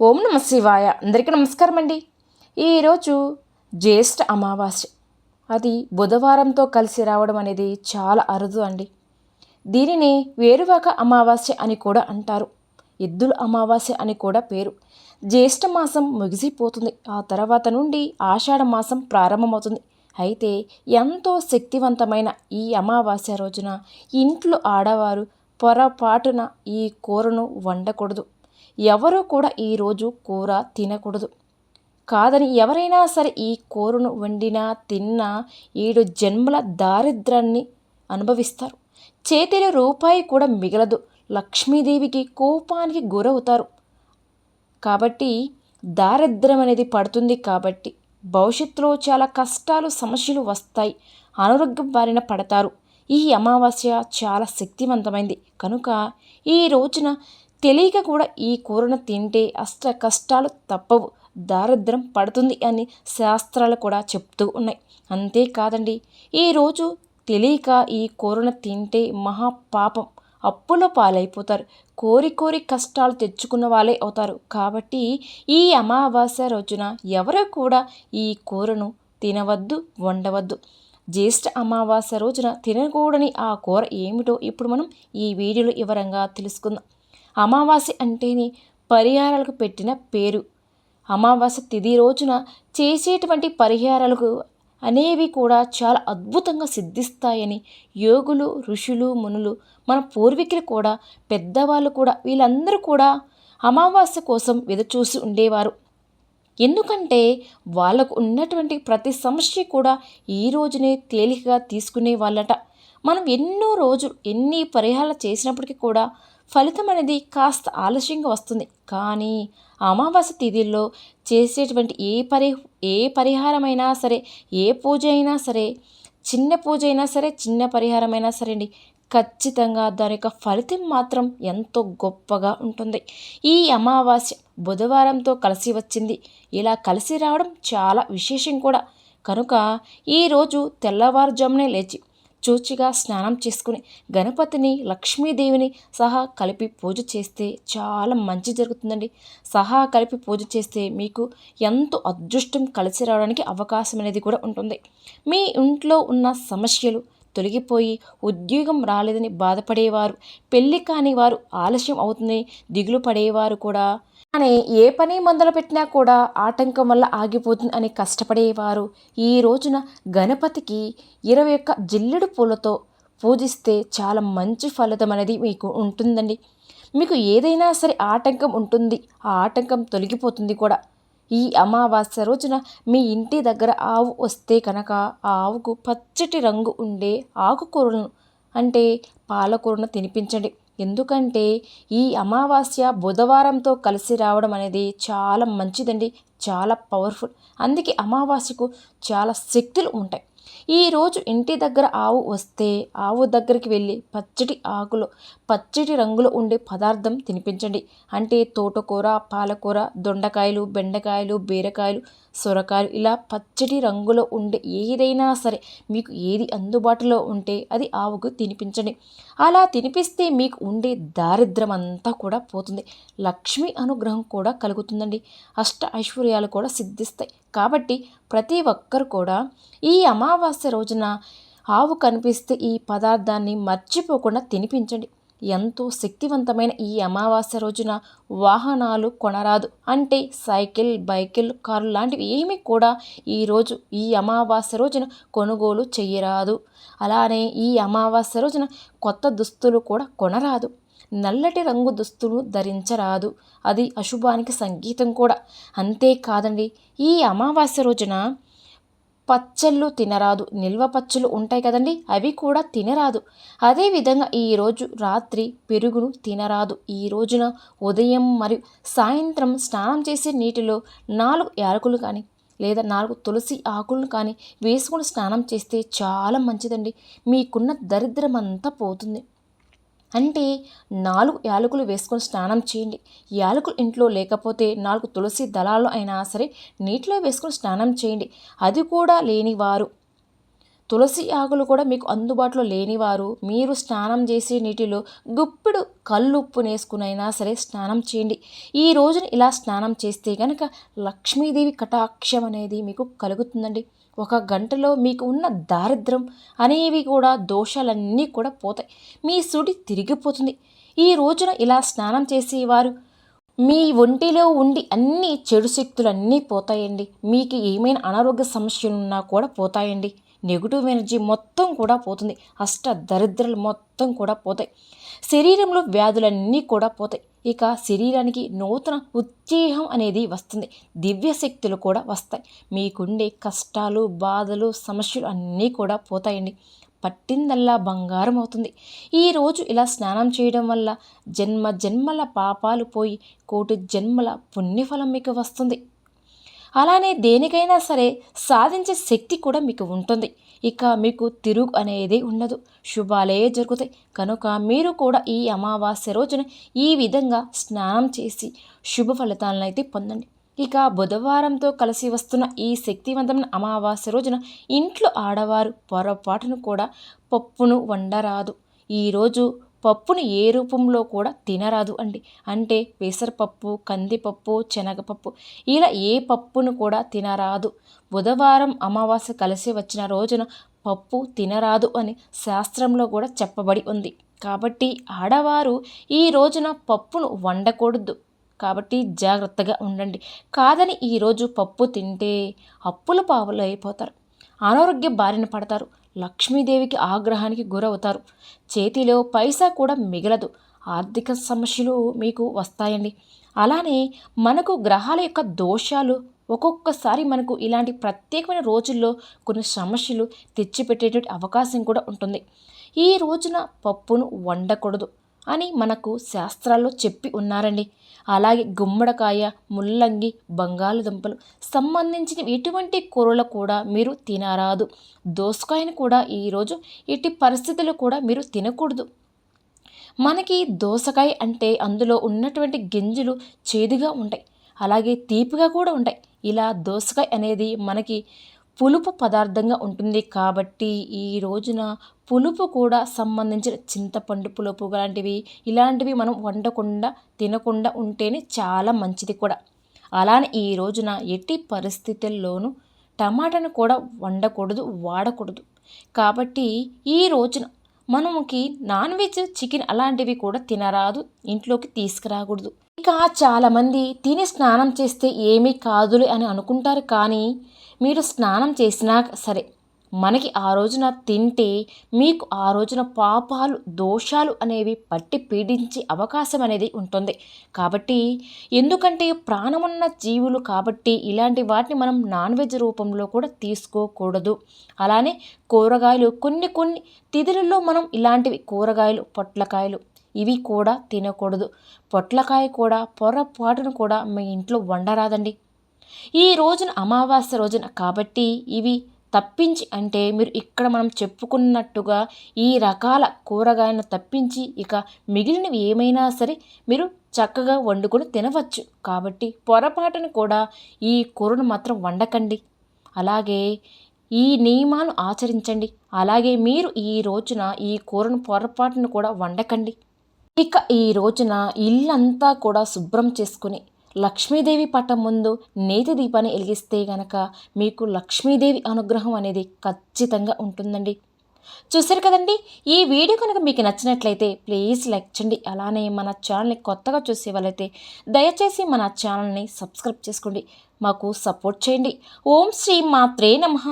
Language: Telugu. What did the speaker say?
ఓం నమ శివాయ. అందరికీ నమస్కారం అండి ఈరోజు జ్యేష్ఠ అమావాస్య. అది బుధవారంతో కలిసి రావడం అనేది చాలా అరుదు అండి. దీనిని వేరువాక అమావాస్య అని కూడా అంటారు. ఎద్దుల అమావాస్య అని కూడా పేరు. జ్యేష్ఠ మాసం ముగిసిపోతుంది. ఆ తర్వాత నుండి ఆషాఢ మాసం ప్రారంభమవుతుంది. అయితే ఎంతో శక్తివంతమైన ఈ అమావాస్య రోజున ఇంట్లో ఆడవారు పొరపాటున ఈ కూరను వండకూడదు. ఎవరూ కూడా ఈరోజు కూర తినకూడదు. కాదని ఎవరైనా సరే ఈ కూరను వండినా తిన్నా ఏడు జన్మల దారిద్రాన్ని అనుభవిస్తారు. చేతిలో రూపాయి కూడా మిగలదు. లక్ష్మీదేవికి కోపానికి గురవుతారు. కాబట్టి దారిద్ర్యం అనేది పడుతుంది కాబట్టి భవిష్యత్తులో చాలా కష్టాలు సమస్యలు వస్తాయి. అనారోగ్యం బారిన పడతారు. ఈ అమావాస్య చాలా శక్తివంతమైంది. కనుక ఈ రోజున తెలియక కూడా ఈ కూరను తింటే అష్ట కష్టాలు తప్పవు. దారిద్రం పడుతుంది అని శాస్త్రాలు కూడా చెప్తూ ఉన్నాయి. అంతేకాదండి ఈరోజు తెలియక ఈ కూరను తింటే మహాపాపం. అప్పుల పాలైపోతారు. కోరి కోరి కష్టాలు తెచ్చుకున్న వాళ్ళే అవుతారు. కాబట్టి ఈ అమావాస్య రోజున ఎవరు కూడా ఈ కూరను తినవద్దు వండవద్దు. జ్యేష్ఠ అమావాస్య రోజున తినకూడని ఆ కూర ఏమిటో ఇప్పుడు మనం ఈ వీడియోలో వివరంగా తెలుసుకుందాం. అమావాస్య అంటేనే పరిహారాలకు పెట్టిన పేరు. అమావాస్య తిది రోజున చేసేటువంటి పరిహారాలకు అనేవి కూడా చాలా అద్భుతంగా సిద్ధిస్తాయని యోగులు ఋషులు మునులు మన పూర్వీకులు కూడా పెద్దవాళ్ళు కూడా వీళ్ళందరూ కూడా అమావాస్య కోసం ఎదుచూసి ఉండేవారు. ఎందుకంటే వాళ్ళకు ఉన్నటువంటి ప్రతి సమస్య కూడా ఈ రోజునే తేలికగా తీసుకునే వాళ్ళట మనం ఎన్నో రోజులు ఎన్ని పరిహారాలు చేసినప్పటికీ కూడా ఫలితం అనేది కాస్త ఆలస్యంగా వస్తుంది. కానీ అమావాస్య తిథిల్లో చేసేటువంటి ఏ పరి ఏ పరిహారమైనా సరే ఏ పూజ అయినా సరే చిన్న పూజ అయినా సరే చిన్న పరిహారమైనా సరే అండి ఖచ్చితంగా దాని యొక్క ఫలితం మాత్రం ఎంతో గొప్పగా ఉంటుంది. ఈ అమావాస్య బుధవారంతో కలిసి వచ్చింది. ఇలా కలిసి రావడం చాలా విశేషం కూడా. కనుక ఈరోజు తెల్లవారుజామునే లేచి చూచిగా స్నానం చేసుకుని గణపతిని లక్ష్మీదేవిని సహా కలిపి పూజ చేస్తే చాలా మంచి జరుగుతుందండి. సహా కలిపి పూజ చేస్తే మీకు ఎంతో అదృష్టం కలిసి రావడానికి అవకాశం అనేది కూడా ఉంటుంది. మీ ఇంట్లో ఉన్న సమస్యలు తొలగిపోయి ఉద్యోగం రాలేదని బాధపడేవారు. పెళ్ళి కాని వారు ఆలస్యం అవుతుంది దిగులు పడేవారు కూడా. కానీ ఏ పని మొదలు పెట్టినా కూడా ఆటంకం వల్ల ఆగిపోతుంది అని కష్టపడేవారు. ఈ రోజున గణపతికి ఇరవై ఒక్క జిల్లెడు పూలతో పూజిస్తే చాలా మంచి ఫలితం అనేది మీకు ఉంటుందండి. మీకు ఏదైనా సరే ఆటంకం ఉంటుంది. ఆ ఆటంకం తొలగిపోతుంది కూడా. ఈ అమావాస్య రోజున మీ ఇంటి దగ్గర ఆవు వస్తే కనుక ఆ ఆవుకు పచ్చటి రంగు ఉండే ఆకుకూరలను అంటే పాలకూరను తినిపించండి. ఎందుకంటే ఈ అమావాస్య బుధవారంతో కలిసి రావడం అనేది చాలా మంచిదండి చాలా పవర్ఫుల్. అందుకే అమావాస్యకు చాలా శక్తులు ఉంటాయి. ఈరోజు ఇంటి దగ్గర ఆవు వస్తే ఆవు దగ్గరికి వెళ్ళి పచ్చటి ఆకులు పచ్చటి రంగులో ఉండే పదార్థం తినిపించండి. అంటే తోటకూర పాలకూర దొండకాయలు బెండకాయలు బీరకాయలు సొరకాయలు ఇలా పచ్చటి రంగులో ఉండే ఏదైనా సరే మీకు ఏది అందుబాటులో ఉంటే అది ఆవుకు తినిపించండి. అలా తినిపిస్తే మీకు ఉండే దారిద్రం అంతా కూడా పోతుంది. లక్ష్మి అనుగ్రహం కూడా కలుగుతుందండి. అష్ట ఐశ్వర్యాలు కూడా సిద్ధిస్తాయి. కాబట్టి ప్రతి ఒక్కరు కూడా ఈ అమావాస్య రోజున ఆవు కనిపిస్తే ఈ పదార్థాన్ని మర్చిపోకుండా తినిపించండి. ఎంతో శక్తివంతమైన ఈ అమావాస్య రోజున వాహనాలు కొనరాదు. అంటే సైకిల్ బైకిల్ కారు లాంటివి ఏమీ కూడా ఈరోజు ఈ అమావాస్య రోజున కొనుగోలు చేయరాదు అలానే ఈ అమావాస్య రోజున కొత్త దుస్తులు కూడా కొనరాదు. నల్లటి రంగు దుస్తులు ధరించరాదు. అది అశుభానికి సంగీతం కూడా. అంతేకాదండి ఈ అమావాస్య రోజున పచ్చళ్ళు తినరాదు. నిల్వ పచ్చళ్ళు ఉంటాయి కదండి అవి కూడా తినరాదు. అదేవిధంగా ఈరోజు రాత్రి పెరుగును తినరాదు. ఈ రోజున ఉదయం మరియు సాయంత్రం స్నానం చేసే నీటిలో నాలుగు యాలకులు కానీ లేదా నాలుగు తులసి ఆకులను కానీ వేసుకుని స్నానం చేస్తే చాలా మంచిదండి. మీకున్న దరిద్రమంతా పోతుంది. అంటే నాలుగు యాలకులు వేసుకొని స్నానం చేయండి. యాలకులు ఇంట్లో లేకపోతే నాలుగు తులసి దళాలు అయినా సరే నీటిలో వేసుకొని స్నానం చేయండి. అది కూడా లేని వారు తులసి ఆకులు కూడా మీకు అందుబాటులో లేనివారు. మీరు స్నానం చేసే నీటిలో గుప్పిడు కల్లుప్పు వేసుకునైనా సరే స్నానం చేయండి. ఈ రోజున ఇలా స్నానం చేస్తే కనుక లక్ష్మీదేవి కటాక్షం అనేది మీకు కలుగుతుందండి. ఒక గంటలో మీకు ఉన్న దారిద్రం అనేవి కూడా దోషాలన్నీ కూడా పోతాయి. మీ సుడి తిరిగిపోతుంది. ఈ రోజున ఇలా స్నానం చేసేవారు మీ ఒంటిలో ఉండి అన్ని చెడు శక్తులు అన్నీ పోతాయండి. మీకు ఏమైనా అనారోగ్య సమస్యలు ఉన్నా కూడా పోతాయండి. నెగిటివ్ ఎనర్జీ మొత్తం కూడా పోతుంది. అష్ట దరిద్రలు మొత్తం కూడా పోతాయి. శరీరంలో వ్యాధులన్నీ కూడా పోతాయి. ఇక శరీరానికి నూతన ఉత్తేహం అనేది వస్తుంది. దివ్య శక్తులు కూడా వస్తాయి. మీకుండే కష్టాలు బాధలు సమస్యలు అన్నీ కూడా పోతాయండి. పట్టిందల్లా బంగారం అవుతుంది. ఈరోజు ఇలా స్నానం చేయడం వల్ల జన్మ జన్మల పాపాలు పోయి కోటి జన్మల పుణ్యఫలం మీకు వస్తుంది. అలానే దేనికైనా సరే సాధించే శక్తి కూడా మీకు ఉంటుంది. ఇక మీకు తిరుగు అనేది ఉండదు. శుభాలే జరుగుతాయి. కనుక మీరు కూడా ఈ అమావాస్య రోజున ఈ విధంగా స్నానం చేసి శుభ ఫలితాలను అయితే పొందండి. ఇక బుధవారంతో కలిసి వస్తున్న ఈ శక్తివంతమైన అమావాస్య రోజున ఇంట్లో ఆడవారు పొరపాటును కూడా పప్పును వండరాదు. ఈరోజు పప్పును ఏ రూపంలో కూడా తినరాదు అండి. అంటే పెసరపప్పు కందిపప్పు శనగపప్పు ఇలా ఏ పప్పును కూడా తినరాదు. బుధవారం అమావాస్య కలిసి వచ్చిన రోజున పప్పు తినరాదు అని శాస్త్రంలో కూడా చెప్పబడి ఉంది. కాబట్టి ఆడవారు ఈ రోజున పప్పును వండకూడదు. కాబట్టి జాగ్రత్తగా ఉండండి. కాదని ఈరోజు పప్పు తింటే అప్పుల పావులు అయిపోతారు. అనారోగ్య బారిన పడతారు. లక్ష్మీదేవికి ఆగ్రహానికి గురవుతారు. చేతిలో పైసా కూడా మిగలదు. ఆర్థిక సమస్యలు మీకు వస్తాయండి. అలానే మనకు గ్రహాల యొక్క దోషాలు ఒక్కొక్కసారి మనకు ఇలాంటి ప్రత్యేకమైన రోజుల్లో కొన్ని సమస్యలు తెచ్చిపెట్టేటువంటి అవకాశం కూడా ఉంటుంది. ఈ రోజున పప్పును వండకూడదు. అని మనకు శాస్త్రాల్లో చెప్పి ఉన్నారండి. అలాగే గుమ్మడికాయ ముల్లంగి బంగాళదుంపలు సంబంధించిన ఎటువంటి కూరలు కూడా మీరు తినరాదు. దోసకాయను కూడా ఈరోజు ఎట్టి పరిస్థితులు కూడా మీరు తినకూడదు. మనకి దోసకాయ అంటే అందులో ఉన్నటువంటి గింజలు చేదుగా ఉంటాయి. అలాగే తీపిగా కూడా ఉంటాయి. ఇలా దోసకాయ అనేది మనకి పులుపు పదార్థంగా ఉంటుంది కాబట్టి ఈ రోజున పులుపు కూడా సంబంధించిన చింతపండు పులుపు లాంటివి ఇలాంటివి మనం వండకుండా తినకుండా ఉంటేనే చాలా మంచిది కూడా. అలానే ఈ రోజున ఎట్టి పరిస్థితుల్లోనూ టమాటాను కూడా వండకూడదు వాడకూడదు. కాబట్టి ఈ రోజున మనముకి నాన్ వెజ్ చికెన్ అలాంటివి కూడా తినరాదు ఇంట్లోకి తీసుకురాకూడదు. ఇక చాలామంది తిని స్నానం చేస్తే ఏమీ కాదులే అని అనుకుంటారు కానీ మీరు స్నానం చేసినా సరే మనకి ఆ రోజున తింటే మీకు ఆ రోజున పాపాలు దోషాలు అనేవి పట్టి పీడించే అవకాశం అనేది ఉంటుంది. కాబట్టి ఎందుకంటే ప్రాణమున్న జీవులు కాబట్టి ఇలాంటి వాటిని మనం నాన్ వెజ్ రూపంలో కూడా తీసుకోకూడదు. అలానే కూరగాయలు కొన్ని కొన్ని తిథులలో మనం ఇలాంటివి కూరగాయలు పొట్లకాయలు ఇవి కూడా తినకూడదు. పొట్లకాయ కూడా పొరపాటును కూడా మీ ఇంట్లో వండరాదండి. ఈ రోజున అమావాస్య రోజున కాబట్టి ఇవి తప్పించి అంటే మీరు ఇక్కడ మనం చెప్పుకున్నట్టుగా ఈ రకాల కూరగాయలను తప్పించి ఇక మిగిలినవి ఏమైనా సరే మీరు చక్కగా వండుకొని తినవచ్చు. కాబట్టి పొరపాటును కూడా ఈ కూరను మాత్రం వండకండి. అలాగే ఈ నియమాలు ఆచరించండి. అలాగే మీరు ఈ రోజున ఈ కూరను పొరపాటును కూడా వండకండి. ఇక ఈ రోజున ఇల్లంతా కూడా శుభ్రం చేసుకుని లక్ష్మీదేవి పటం ముందు నేతి దీపాన్ని వెలిగిస్తే గనక మీకు లక్ష్మీదేవి అనుగ్రహం అనేది ఖచ్చితంగా ఉంటుందండి. చూసారు కదండి? ఈ వీడియో కనుక మీకు నచ్చినట్లయితే ప్లీజ్ లైక్ చేయండి. అలానే మన ఛానల్ని కొత్తగా చూసే వాళ్ళైతే దయచేసి మన ఛానల్ని సబ్స్క్రైబ్ చేసుకోండి. మాకు సపోర్ట్ చేయండి. ఓం శ్రీ మాత్రే నమః.